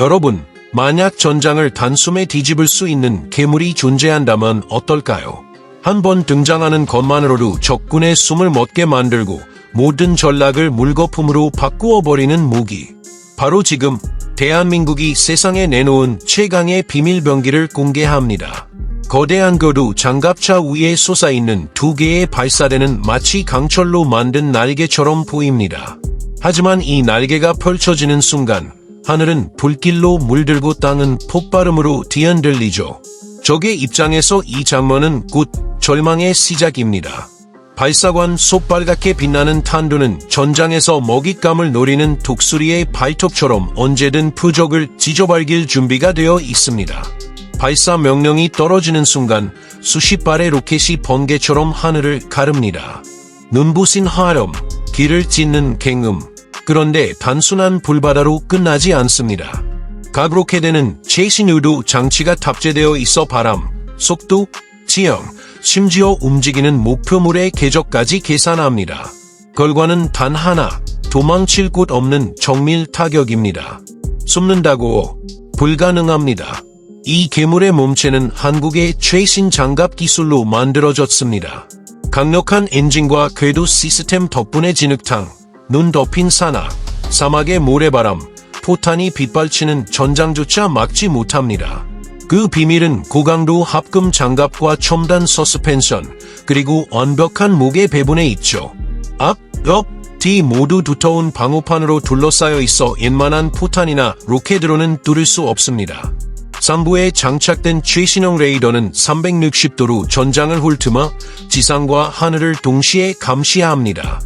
여러분, 만약 전장을 단숨에 뒤집을 수 있는 괴물이 존재한다면 어떨까요? 한 번 등장하는 것만으로도 적군의 숨을 멎게 만들고 모든 전략을 물거품으로 바꾸어 버리는 무기. 바로 지금 대한민국이 세상에 내놓은 최강의 비밀병기를 공개합니다. 거대한 거두 장갑차 위에 솟아있는 두 개의 발사대는 마치 강철로 만든 날개처럼 보입니다. 하지만 이 날개가 펼쳐지는 순간 하늘은 불길로 물들고 땅은 폭발음으로 뒤흔들리죠. 적의 입장에서 이 장면은 곧 절망의 시작입니다. 발사관 솥빨갛게 빛나는 탄두는 전장에서 먹잇감을 노리는 독수리의 발톱처럼 언제든 표적을 지저발길 준비가 되어 있습니다. 발사 명령이 떨어지는 순간 수십 발의 로켓이 번개처럼 하늘을 가릅니다. 눈부신 화염, 길을 찢는 갱음. 그런데 단순한 불바다로 끝나지 않습니다. 각 로켓에는 최신 의도 장치가 탑재되어 있어 바람, 속도, 지형, 심지어 움직이는 목표물의 궤적까지 계산합니다. 결과는 단 하나, 도망칠 곳 없는 정밀 타격입니다. 숨는다고 불가능합니다. 이 괴물의 몸체는 한국의 최신 장갑 기술로 만들어졌습니다. 강력한 엔진과 궤도 시스템 덕분에 진흙탕, 눈 덮인 산악, 사막의 모래바람, 포탄이 빗발치는 전장조차 막지 못합니다. 그 비밀은 고강도 합금 장갑과 첨단 서스펜션, 그리고 완벽한 무게 배분에 있죠. 앞, 옆, 뒤 모두 두터운 방호판으로 둘러싸여 있어 웬만한 포탄이나 로켓으로는 뚫을 수 없습니다. 상부에 장착된 최신형 레이더는 360도로 전장을 훑으며 지상과 하늘을 동시에 감시해야 합니다.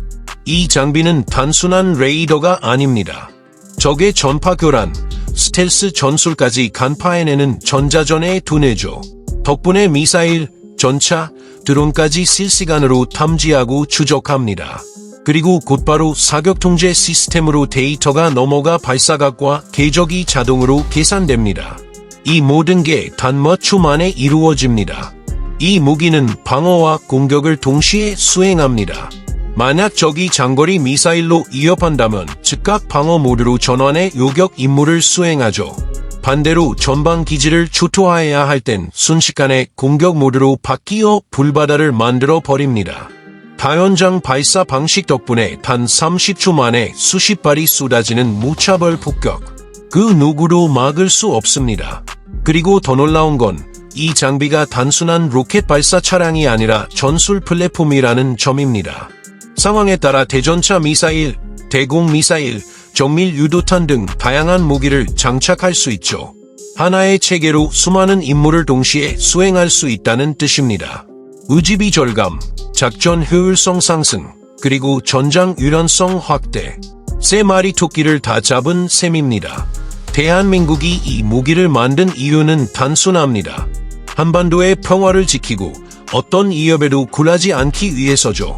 이 장비는 단순한 레이더가 아닙니다. 적의 전파 교란, 스텔스 전술까지 간파해내는 전자전의 두뇌죠. 덕분에 미사일, 전차, 드론까지 실시간으로 탐지하고 추적합니다. 그리고 곧바로 사격 통제 시스템으로 데이터가 넘어가 발사각과 궤적이 자동으로 계산됩니다. 이 모든 게단몇초 만에 이루어집니다. 이 무기는 방어와 공격을 동시에 수행합니다. 만약 적이 장거리 미사일로 위협한다면 즉각 방어 모드로 전환해 요격 임무를 수행하죠. 반대로 전방 기지를 초토화해야 할 땐 순식간에 공격 모드로 바뀌어 불바다를 만들어 버립니다. 다연장 발사 방식 덕분에 단 30초 만에 수십 발이 쏟아지는 무차별 폭격. 그 누구도 막을 수 없습니다. 그리고 더 놀라운 건 이 장비가 단순한 로켓 발사 차량이 아니라 전술 플랫폼이라는 점입니다. 상황에 따라 대전차 미사일, 대공 미사일, 정밀 유도탄 등 다양한 무기를 장착할 수 있죠. 하나의 체계로 수많은 임무를 동시에 수행할 수 있다는 뜻입니다. 의지비 절감, 작전 효율성 상승, 그리고 전장 유연성 확대. 세 마리 토끼를 다 잡은 셈입니다. 대한민국이 이 무기를 만든 이유는 단순합니다. 한반도의 평화를 지키고 어떤 위협에도 굴하지 않기 위해서죠.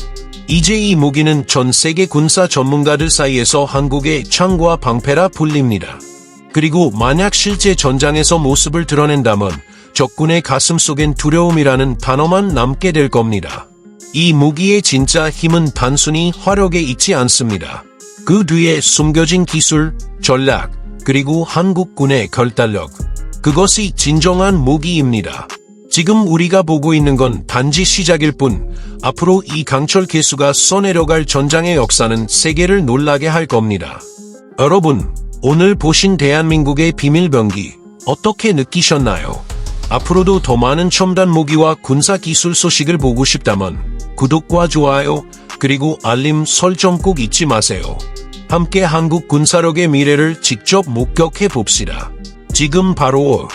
이제 이 무기는 전 세계 군사 전문가들 사이에서 한국의 창과 방패라 불립니다. 그리고 만약 실제 전장에서 모습을 드러낸다면 적군의 가슴 속엔 두려움이라는 단어만 남게 될 겁니다. 이 무기의 진짜 힘은 단순히 화력에 있지 않습니다. 그 뒤에 숨겨진 기술, 전략, 그리고 한국군의 결단력. 그것이 진정한 무기입니다. 지금 우리가 보고 있는 건 단지 시작일 뿐, 앞으로 이 강철 개수가 써내려갈 전장의 역사는 세계를 놀라게 할 겁니다. 여러분, 오늘 보신 대한민국의 비밀병기, 어떻게 느끼셨나요? 앞으로도 더 많은 첨단 무기와 군사 기술 소식을 보고 싶다면, 구독과 좋아요, 그리고 알림 설정 꼭 잊지 마세요. 함께 한국 군사력의 미래를 직접 목격해 봅시다. 지금 바로